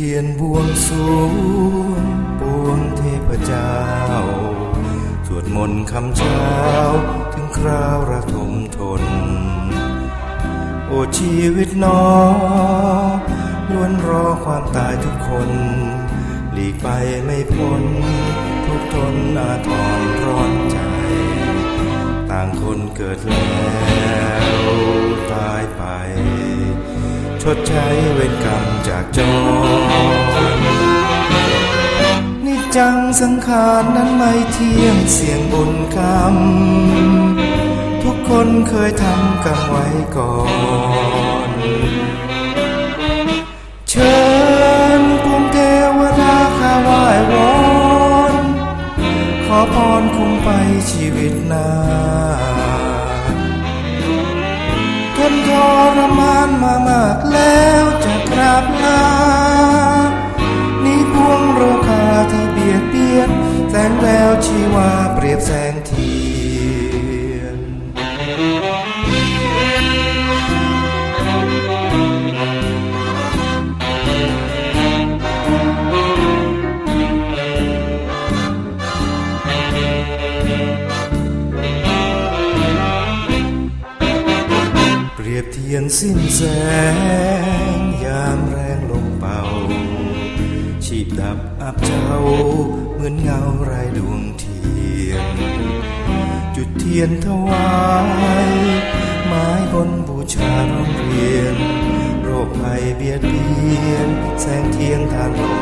ทียนบวงสรวงปวงเทพเจ้า สวดมนต์คำเช้า ถึงคราวระทมทน โอ้ชีวิตน้อล้วนรอความตายทุกคน หลีกไปไม่พ้น ทุกทนอาทรร้อนใจ ต่างคนเกิดแล้ว ดใช้เวรกรรมจากจรนิจังสังขารนั้นไม่เที่ยงเสียงบุญกรรม ทุกคนเคยทำกรรมไว้ก่อน เชิญกรุงเทวดาข้าไหว้วอนขอพรคุ้มไปชีวิตน้าทนทรมา มามากแล้วจะกราบลา ยบเทียนสิ้นแสง ยามแรงลมเป่า ชีพดับอับเจ้า เหมือนเงาไรดวงเทียน จุดเทียนถวายไม้บนบูชาร้องเรียน โรคภัยเบียดเบียน แสงเทียนทานลม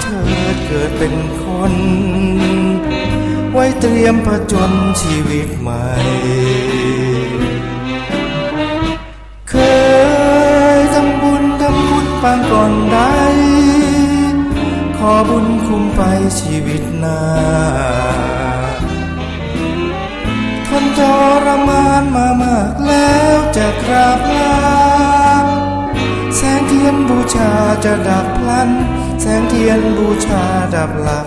เถิดเกิดเป็นคน ไว้เตรียมผจญชีวิตใหม่ เคยทำบุญทำคุณปางก่อนได้ ขอบุญคุ้มไปชีวิตหน้าทนทรมานมามากแล้วจะกราบลาแสงเทียนบูชาจะดับพลัน แสงเทียนบูชาดับหลับ